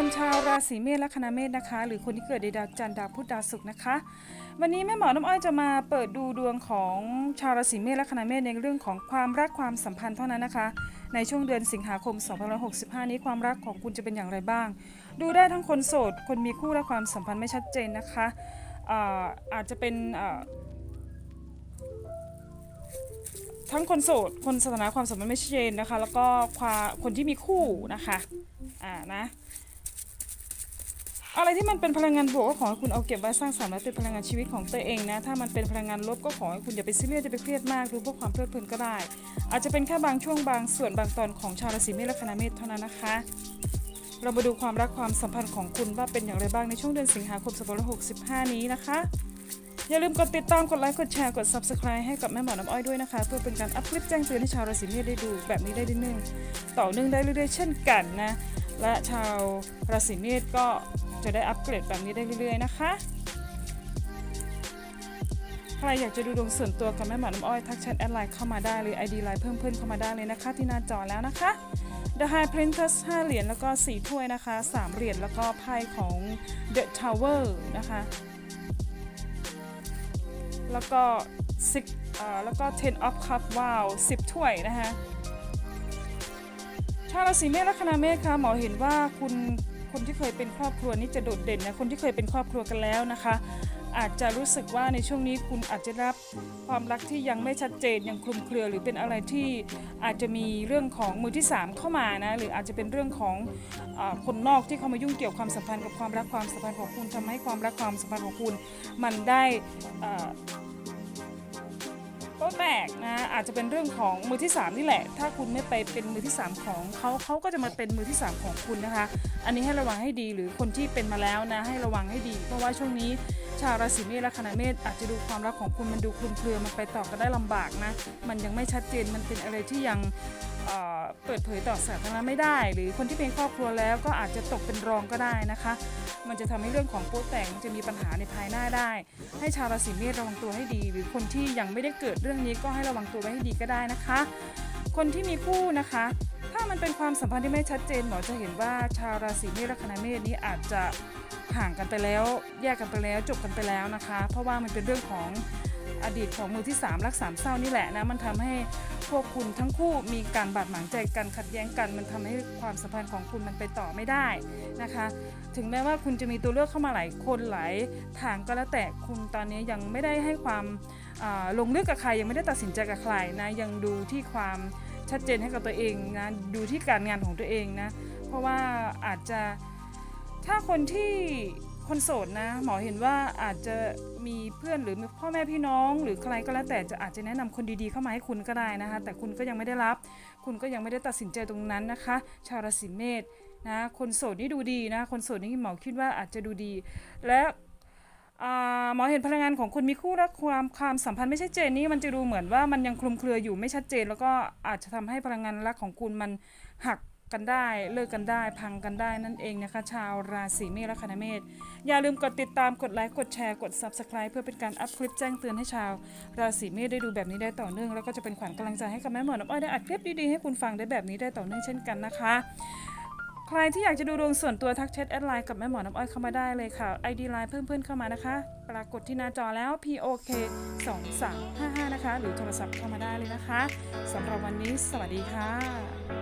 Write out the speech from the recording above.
คนชาวราศีเมษและคณะเมษนะคะ หรือคนที่เกิดในดาวจันทร์ดาวพุธดาวศุกร์นะคะ วันนี้แม่หมอน้ำอ้อยจะมาเปิดดูดวงของชาวราศีเมษและคณะเมษในเรื่องของความรักความสัมพันธ์เท่านั้นนะคะ ในช่วงเดือนสิงหาคม 2565 นี้ความรักของคุณจะเป็นอย่างไรบ้าง ดูได้ทั้งคนโสด คนมีคู่และความสัมพันธ์ไม่ชัดเจนนะคะอาอาจจะเป็นทั้งคนโสด คนสถานะความสัมพันธ์ไม่ชัดเจนนะคะ แล้วก็ความคนที่มีคู่นะคะ อ่านะ อะไรที่มันเป็นพลังงานบวกก็ขอให้คุณเอาเก็บไว้สร้างสรรค์และเป็นพลังงานชีวิตของตัวเองนะ ถ้ามันเป็นพลังงานลบก็ขอให้คุณอย่าไปซีเรียสจะไปเครียดมากดูเพื่อความเพลิดเพลินก็ได้ อาจจะเป็นแค่บางช่วงบางส่วนบางตอนของชาวราศีเมษและคณะเมษเท่านั้นนะคะ เรามาดูความรักความสัมพันธ์ของคุณว่าเป็นอย่างไรบ้างในช่วงเดือนสิงหาคม2565 นี้นะคะอย่าลืมกดติดตาม กดไลค์ กดแชร์ กด subscribe ให้กับแม่หมอน้ำอ้อยด้วยนะคะ เพื่อเป็นการอัพคลิปแจ้งเตือนให้ชาวราศีเมษได้ดูแบบนี้ได้เรื่อยๆต่อเนื่องได้เรื่อยๆ เช่นกันนะ และชาวราศีเมษก็ จะได้อัปเกรดแบบนี้ได้เรื่อยๆนะคะ ใครอยากจะดูดวงส่วนตัวกับแม่หมอน้ำอ้อยทักแชทแอดไลน์เข้ามาได้เลย ID ไลน์เพิ่มเพื่อนเข้ามาได้เลยนะคะ ที่หน้าจอแล้วนะคะ The High Princess 5 เหรียญแล้วก็ 4 ถ้วยนะคะ 3 เหรียญแล้วก็ไพ่ของ The Tower นะคะ แล้วก็ซิกอ่าแล้วก็ ten of cup ว้าว 10 ถ้วยนะคะชาวราศีเมษและคณะเมษค่ะหมอเห็นว่าคุณ คนที่เคยเป็นครอบครัวนี่จะโดดเด่นนะคนที่เคยเป็นครอบครัวกันแล้วนะคะ อาจจะรู้สึกว่าในช่วงนี้คุณอาจจะรับความรักที่ยังไม่ชัดเจนยังคลุมเครือ หรือเป็นอะไรที่อาจจะมีเรื่องของมือที่ 3 เข้ามานะหรืออาจจะเป็นเรื่องของอคนนอกที่เข้ามายุ่งเกี่ยวความสัมพันธ์กับความรักความสัมพันธ์ของคุณทำให้ความรักความสัมพันธ์ของคุณ มันได้ ก็แตกนะอาจจะเป็นเรื่องของมือที่ 3 นี่แหละ ถ้าคุณไม่ไปเป็นมือที่ 3 ของเขาเขาก็จะมาเป็นมือที่ 3 ของคุณนะคะ อันนี้ให้ระวังให้ดีหรือคนที่เป็นมาแล้วนะให้ระวังให้ดี เพราะว่าช่วงนี้ชาวราศีเมษและคณะเมษอาจจะดูความรักของคุณมันดูคลุมเครือมันไปต่อกันได้ลำบากนะ มันยังไม่ชัดเจนมันเป็นอะไรที่ยัง เปิดเผยต่อสาธารณะไม่ได้ หรือคนที่เป็นครอบครัวแล้วก็อาจจะตกเป็นรองก็ได้นะคะ มันจะทำให้เรื่องของโป๊ะแตกมันจะมีปัญหาในภายหน้าได้ ให้ชาวราศีเมษระวังตัวให้ดี หรือคนที่ยังไม่ได้เกิดเรื่องนี้ก็ให้ระวังตัวไว้ให้ดีก็ได้นะคะ คนที่มีคู่นะคะ ถ้ามันเป็นความสัมพันธ์ที่ไม่ชัดเจนหมอจะเห็นว่าชาวราศีเมษและคณะเมษนี้อาจจะห่างกันไปแล้ว แยกกันไปแล้วจบกันไปแล้วนะคะ เพราะว่ามันเป็นเรื่องของ อดีตของมือที่ 3 รักสามเศร้านี่แหละนะมันทำให้พวกคุณทั้งคู่มีการบาดหมางใจกันขัดแย้งกัน มันทำให้ความสัมพันธ์ของคุณมันไปต่อไม่ได้นะคะ ถึงแม้ว่าคุณจะมีตัวเลือกเข้ามาหลายคนหลายทางก็แล้วแต่คุณตอนนี้ยังไม่ได้ให้ความอ่าลงลึกกับใครยังไม่ได้ตัดสินใจกับใครนะยังดูที่ความชัดเจนให้กับตัวเองนะดูที่การงานของตัวเองนะเพราะว่าอาจจะถ้าคนที่ คนโสดนะ หมอเห็นว่าอาจจะมีเพื่อนหรือพ่อแม่พี่น้อง หรือใครก็แล้วแต่จะอาจจะแนะนำคนดีๆเข้ามาให้คุณก็ได้นะคะ แต่คุณก็ยังไม่ได้รับ คุณก็ยังไม่ได้ตัดสินใจตรงนั้นนะคะ ชาวราศีเมษนะคนโสดนี่ดูดีนะคนโสดนี่หมอคิดว่าอาจจะดูดี และหมอเห็นพลังงานของคุณมีคู่รักความความสัมพันธ์ไม่ชัดเจนนี่มันจะดูเหมือนว่ามันยังคลุมเครืออยู่ไม่ชัดเจน แล้วก็อาจจะทำให้พลังงานรักของคุณมันหัก กันได้เลิกกันได้พังกันได้นั่นเองนะคะ ชาวราศีเมษและคณะเมษอย่าลืมกดติดตามกดไลค์กดแชร์กด subscribe เพื่อเป็นการอัพคลิปแจ้งเตือนให้ชาว ราศีเมษได้ดูแบบนี้ได้ต่อเนื่อง แล้วก็จะเป็นขวัญกำลังใจให้กับแม่หมอน้ำอ้อยได้อัดคลิปดีๆให้คุณฟังได้แบบนี้ได้ต่อเนื่องเช่นกันนะคะ ใครที่อยากจะดูดวงส่วนตัวทักแชทแอดไลน์กับแม่หมอน้ำอ้อยเข้ามาได้เลยค่ะ ID ไลน์เพิ่มเพื่อนเข้ามานะคะ ปรากฏที่หน้าจอแล้ว POK 2355นะคะ หรือโทรศัพท์เข้ามาได้เลยนะคะสำหรับวันนี้ สวัสดีค่ะ